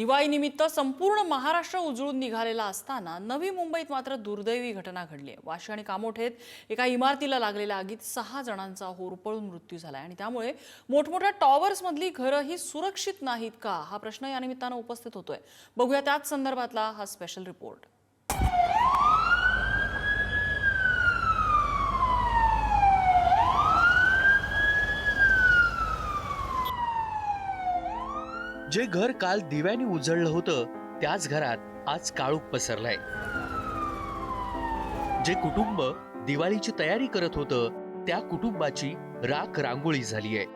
दिवाळीनिमित्त संपूर्ण महाराष्ट्र उजळून निघालेला असताना नवी मुंबईत मात्र दुर्दैवी घटना घडली आहे. वाशी आणि कामोठेत एका इमारतीला लागलेल्या आगीत सहा जणांचा होरपळून मृत्यू झाला आणि त्यामुळे मोठमोठ्या टॉवर्समधली घरं ही सुरक्षित नाहीत का? हा प्रश्न या निमित्तानं उपस्थित होतोय. बघूया त्याच संदर्भातला हा स्पेशल रिपोर्ट जे घर काल दिव्याने उजळलं होतं त्याच घरात आज काळूक पसरलाय. जे कुटुंब दिवाळीची तयारी करत होतं त्या कुटुंबाची राख रांगोळी झाली आहे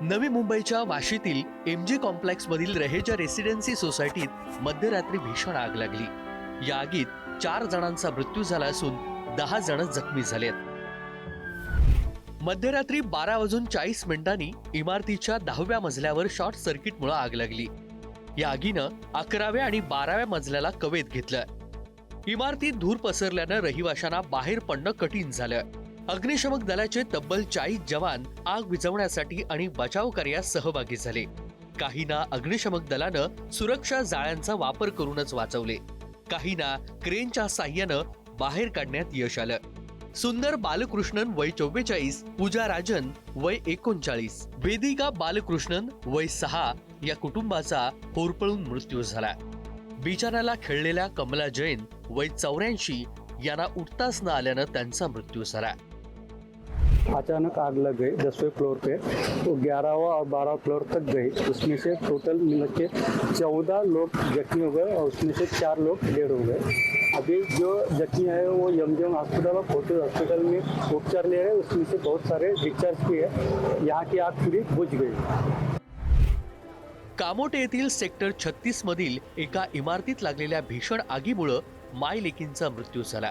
नवी मुंबईच्या वाशीतील एमजी कॉम्प्लेक्स मधील रहेजा रेसिडेन्सी सोसायटीत मध्यरात्री भीषण आग लागली. या आगीत चार जणांचा मृत्यू झाला असून दहा जण जखमी झालेत. मध्यरात्री बारा वाजून चाळीस मिनिटांनी इमारतीच्या दहाव्या मजल्यावर शॉर्ट सर्किटमुळे आग लागली. या आगीनं अकराव्या आणि बाराव्या मजल्याला कवेत घेतलं. इमारतीत धूर पसरल्यानं रहिवाशांना बाहेर पडणं कठीण झालं. अग्निशमक दलाचे तब्बल चाळीस जवान आग विझवण्यासाठी आणि बचाव कार्यात सहभागी झाले. काहींना अग्निशमक दलानं सुरक्षा जाळ्यांचा वापर करूनच वाचवले. काहींना क्रेनच्या साह्यानं बाहेर काढण्यात यश आलं. सुंदर बालकृष्णन वय चव्वेचाळीस पूजा राजन वय एकोणचाळीस. वेदिका बालकृष्णन वय सहा या कुटुंबाचा होरपळून मृत्यू झाला. बिचाराला खेळलेल्या कमला जैन वय चौऱ्याऐंशी यांना उठताच न आल्यानं त्यांचा मृत्यू झाला. अचानक आग लग गई दसवें फ्लोर पे। तो ग्यारहवा और बारह फ्लोर तक गई। उसमें से टोटल मिल के चौदह लोग जख्मी हो गए और उसमें से चार लोग डेड हो गए। अभी जो जख्मी है वो यमजम हॉस्पिटल और फोर्टिस हॉस्पिटल में उपचार ले रहे हैं। उसमें से बहुत सारे डिस्चार्ज किए है। यहाँ की आग पूरी बुझ गई। कामोटे येथील सेक्टर छत्तीस मधील एका इमारतीत लागलेल्या भीषण आगीमुळं माय लेकींचा मृत्यू झाला.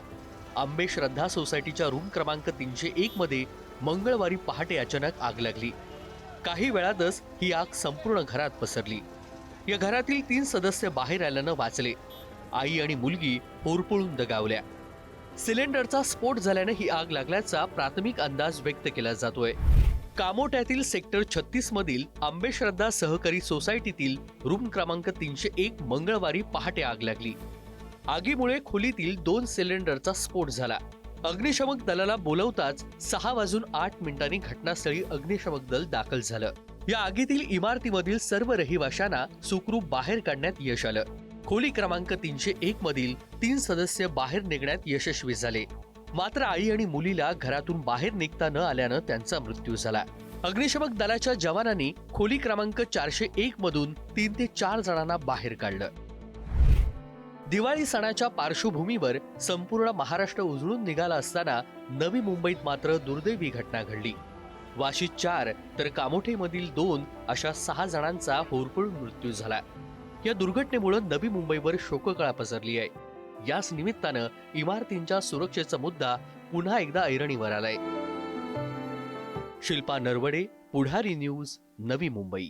आंबे श्रद्धा सोसायटीच्या रूम क्रमांक तीनशे एक मध्ये मंगळवारी पहाटे अचानक आग लागली. काही वेळातच ही आग संपूर्ण घरात पसरली. या घरातील तीन सदस्य बाहेर आल्यानं वाचले. आई आणि मुलगी होरपळून दगावल्या. सिलेंडरचा स्फोट झाल्यानं ही आग लागल्याचा प्राथमिक अंदाज व्यक्त केला जातोय. कामोट्यातील सेक्टर छत्तीस मधील आंबेश्रद्धा सहकारी सोसायटीतील रूम क्रमांक तीनशे एक मंगळवारी पहाटे आग लागली. आगीमुळे खोलीतील दोन सिलेंडरचा स्फोट झाला. अग्निशमक दलाला बोलवताच सहा वाजून आठ मिनिटांनी घटनास्थळी अग्निशमक दल दाखल झालं. या आगीतील इमारतीमधील सर्व रहिवाशांना सुखरूप बाहेर काढण्यात यश आलं. खोली क्रमांक तीनशे एक मधील तीन सदस्य बाहेर निघण्यात यशस्वी झाले. मात्र आई आणि मुलीला घरातून बाहेर निघता न आल्यानं त्यांचा मृत्यू झाला. अग्निशमक दलाच्या जवानांनी खोली क्रमांक चारशे एक मधून तीन ते चार जणांना बाहेर काढलं. दिवाळी सणाच्या पार्श्वभूमीवर संपूर्ण महाराष्ट्र उजळून निघाला असताना नवी मुंबईत मात्र दुर्दैवी घटना घडली. वाशीत चार तर कामोठेमधील दोन अशा सहा जणांचा होरपळून मृत्यू झाला. या दुर्घटनेमुळे नवी मुंबईवर शोककळा पसरली आहे. याच निमित्तानं इमारतींच्या सुरक्षेचा मुद्दा पुन्हा एकदा ऐरणीवर आलाय. शिल्पा नरवडे पुढारी न्यूज नवी मुंबई.